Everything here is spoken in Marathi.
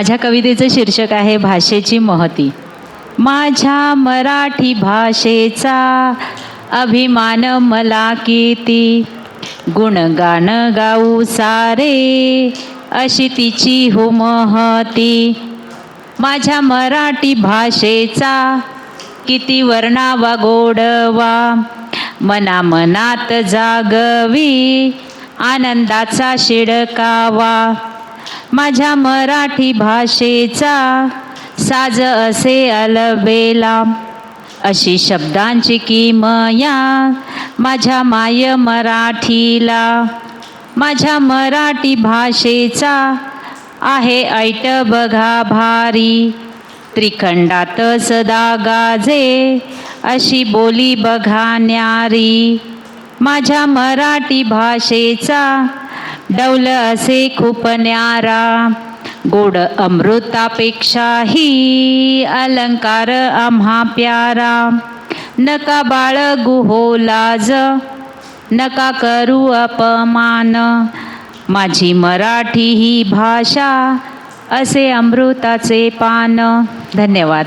माझ्या कवितेचं शीर्षक आहे भाषेची महती. माझ्या मराठी भाषेचा अभिमान मला किती? गुणगान गाऊ सारे अशी तिची हो महती माझ्या मराठी भाषेचा किती वर्णावा गोडवा. मना मनात जागवी आनंदाचा शिडकावा. माझ्या मराठी भाषेचा साज असे अलबेला. अशी शब्दांची किमया माझ्या माय मराठीला. माझ्या मराठी भाषेचा आहे ऐट बघा भारी. त्रिखंडात सदा गाजे अशी बोली बघा न्यारी. माझ्या मराठी भाषेचा डौल असे खूप न्यारा गोड अमृतापेक्षाही अलंकार आम्हा प्यारा. नका बाळ गुहो लाज नका करू अपमान. माझी मराठी ही भाषा असे अमृताचे पान. धन्यवाद.